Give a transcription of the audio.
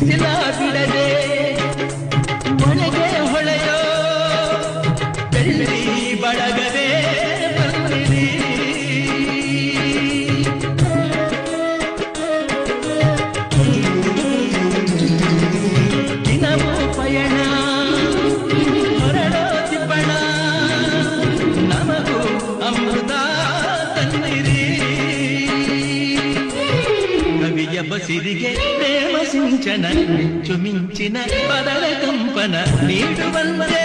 ಬಿಸಿಲ ಬಿಡದೆ ಒಳಗೆ ಹೊಳೆಯೋ ಬೆಳ್ಳಿ ಬಳಗದೆ ಬಂದಿರಿ ದಿನವೂ ಪಯಣ ಹೊರಡೋ ತಿಪ್ಪಣ ನಮಗೂ ಅಮೃತ ತನ್ನಿರಿ ఎబసిరిగే ప్రేమ సించన చుమించిన పదర కంపన నీటి వల్లే